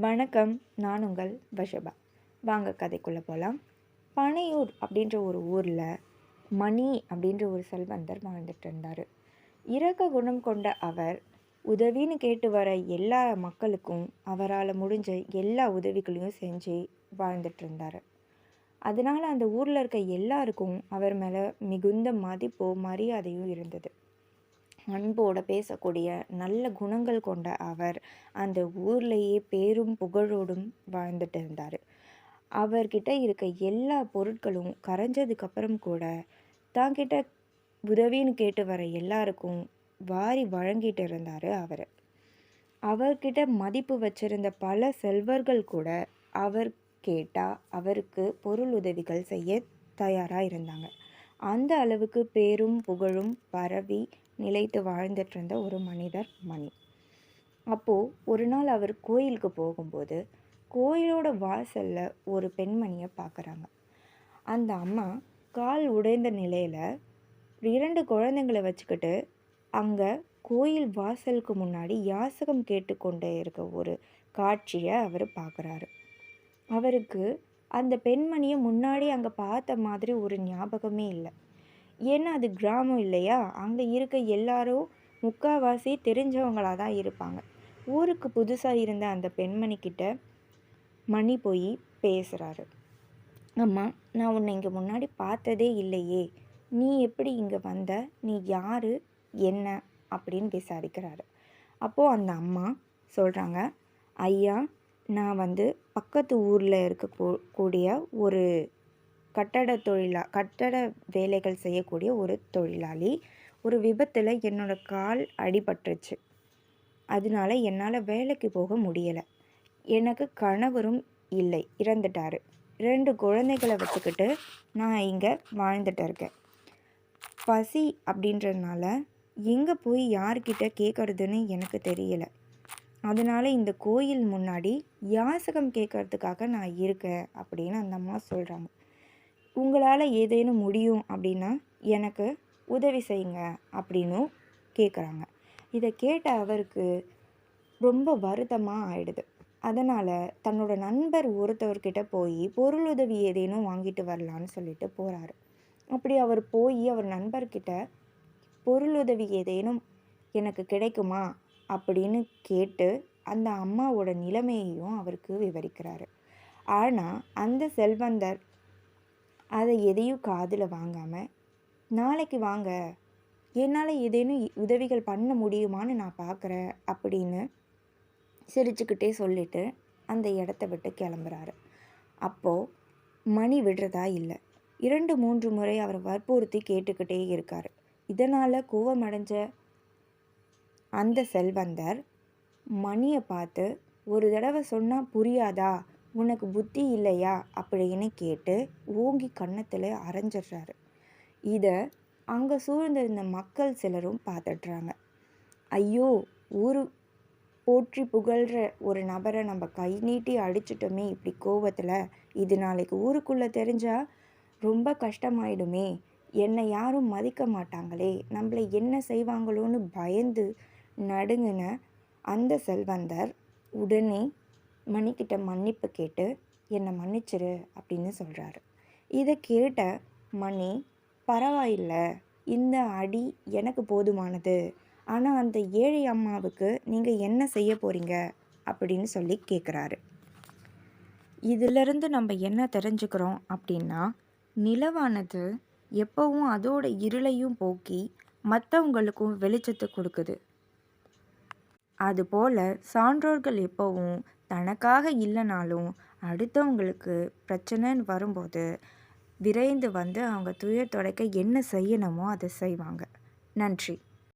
வணக்கம் நான் உங்கள் வஷபா. வாங்க கதைக்குள்ளே போகலாம் பனையூர் அப்படின்ற ஒரு ஊரில் மணி அப்படின்ற ஒரு செல்வந்தர் வாழ்ந்துட்டு இருந்தார். இரக்க குணம் கொண்ட அவர் உதவின்னு கேட்டு வர எல்லா மக்களுக்கும் அவரால் முடிஞ்ச எல்லா உதவிகளையும் செஞ்சு வாழ்ந்துட்டு இருந்தார். அதனால் அந்த ஊரில் இருக்க எல்லாருக்கும் அவர் மேலே மிகுந்த மதிப்போ மரியாதையும் இருந்தது. அன்போடு பேசக்கூடிய நல்ல குணங்கள் கொண்ட அவர் அந்த ஊர்லேயே பேரும் புகழோடும் வாழ்ந்துட்டு இருந்தார். அவர்கிட்ட இருக்க எல்லா பொருட்களும் கரைஞ்சதுக்கப்புறம் கூட தாங்கிட்ட உதவின்னு கேட்டு வர எல்லாருக்கும் வாரி வழங்கிட்டு இருந்தார் அவர். அவர்கிட்ட மதிப்பு வச்சிருந்த பல செல்வர்கள் கூட அவர் கேட்டால் அவருக்கு பொருள் உதவிகள் செய்ய தயாராக இருந்தாங்க. அந்த அளவுக்கு பேரும் புகழும் பரவி நிலைத்து வாழ்ந்துட்டு இருந்த ஒரு மனிதர் மணி. அப்போது ஒரு நாள் அவர் கோயிலுக்கு போகும்போது கோயிலோட வாசலில் ஒரு பெண்மணியை பார்க்குறாங்க அந்த அம்மா கால் உடைந்த நிலையில் இரண்டு குழந்தைங்களை வச்சுக்கிட்டு அங்கே கோயில் வாசலுக்கு முன்னாடி யாசகம் கேட்டுக்கொண்டே இருக்க ஒரு காட்சியை அவர் பார்க்குறாரு அவருக்கு அந்த பெண்மணியை முன்னாடி அங்கே பார்த்த மாதிரி ஒரு ஞாபகமே இல்லை. ஏன்னா அது கிராமம் இல்லையா? அங்கே இருக்க எல்லாரும் முக்கால்வாசி தெரிஞ்சவங்களாக தான் இருப்பாங்க. ஊருக்கு புதுசாக இருந்த அந்த பெண்மணிக்கிட்ட மணி போய் பேசுகிறாரு அம்மா நான் உன்னை இங்கே முன்னாடி பார்த்ததே இல்லையே. நீ எப்படி இங்கே வந்த? நீ யார்? என்ன? அப்படின்னு விசாரிக்கிறாரு. அப்போது அந்த அம்மா சொல்கிறாங்க ஐயா நான் வந்து பக்கத்து ஊரில் இருக்க கூடிய ஒரு கட்டட தொழிலா கட்டட வேலைகள் செய்யக்கூடிய ஒரு தொழிலாளி ஒரு விபத்தில் என்னோடய கால் அடிபட்டுருச்சு. அதனால என்னால் வேலைக்கு போக முடியலை. எனக்கு கணவரும் இல்லை இறந்துட்டார். ரெண்டு குழந்தைகளை வச்சுக்கிட்டு நான் இங்கே வாழ்ந்துட்டு இருக்கேன். பசி அப்படின்றதுனால எங்கே போய் யார்கிட்ட கேட்குறதுன்னு எனக்கு தெரியலை. அதனால் இந்த கோயில் முன்னாடி யாசகம் கேட்கறதுக்காக நான் இருக்கேன் அப்படின்னு அந்த அம்மா சொல்கிறாங்க உங்களால் ஏதேனும் முடியும் அப்படின்னா எனக்கு உதவி செய்யுங்க அப்படின்னும் கேட்குறாங்க இதை கேட்ட அவருக்கு ரொம்ப வருத்தமாக ஆயிடுது. அதனால் தன்னோட நண்பர் ஒருத்தவர்கிட்ட போய் பொருளுதவி ஏதேனும் வாங்கிட்டு வரலான்னு சொல்லிட்டு போகிறாரு அப்படி அவர் போய் அவர் நண்பர்கிட்ட பொருள் உதவி ஏதேனும் எனக்கு கிடைக்குமா அப்படின்னு கேட்டு அந்த அம்மாவோட நிலைமையையும் அவருக்கு விவரிக்கிறாரு. ஆனால் அந்த செல்வந்தர் அதை எதையும் காதில் வாங்காமல் நாளைக்கு வாங்க. என்னால் ஏதேனும் உதவிகள் பண்ண முடியுமான்னு நான் பார்க்குறேன் அப்படின்னு சிரிச்சுக்கிட்டே சொல்லிட்டு அந்த இடத்த விட்டு கிளம்புறாரு. அப்போது மணி விடுறதா இல்லை. இரண்டு மூன்று முறை அவரை வற்புறுத்தி கேட்டுக்கிட்டே இருக்கார். இதனால் கோவமடைஞ்ச அந்த செல்வந்தர் மணியை பார்த்து ஒரு தடவை சொன்னால் புரியாதா? உனக்கு புத்தி இல்லையா? அப்படின்னு கேட்டு ஓங்கி கன்னத்தில் அரைஞ்சிடுறாரு. இதை அங்கே சூழ்ந்திருந்த மக்கள் சிலரும் பார்த்துட்றாங்க. ஐயோ ஊர் போற்றி புகழ்கிற ஒரு நபரை நம்ம கை நீட்டி அடிச்சிட்டோமே இப்படி கோவத்தில். இது நாளைக்கு ஊருக்குள்ளே தெரிஞ்சால் ரொம்ப கஷ்டமாயிடுமே. என்னை யாரும் மதிக்க மாட்டாங்களே. நம்மளை என்ன செய்வாங்களோன்னு பயந்து நடுங்கின அந்த செல்வந்தர் உடனே மணிக்கிட்ட மன்னிப்பு கேட்டு என்னை மன்னிச்சிரு அப்படின்னு சொல்கிறாரு இதை கேட்ட மணி பரவாயில்ல இந்த அடி எனக்கு போதுமானது. ஆனால் அந்த ஏழை அம்மாவுக்கு நீங்கள் என்ன செய்ய போகிறீங்க அப்படின்னு சொல்லி கேட்குறாரு இதிலிருந்து நம்ம என்ன தெரிஞ்சுக்கிறோம் அப்படின்னா நிலவானது எப்போவும் அதோட இருளையும் போக்கி மற்றவங்களுக்கும் வெளிச்சத்தை கொடுக்குது. அதுபோல் சான்றோர்கள் எப்போவும் தனக்காக இல்லைனாலும் அடுத்தவங்களுக்கு பிரச்சனைன்னு வரும்போது விரைந்து வந்து அவங்க துயர் துடைக்க என்ன செய்யணுமோ அதை செய்வாங்க. நன்றி.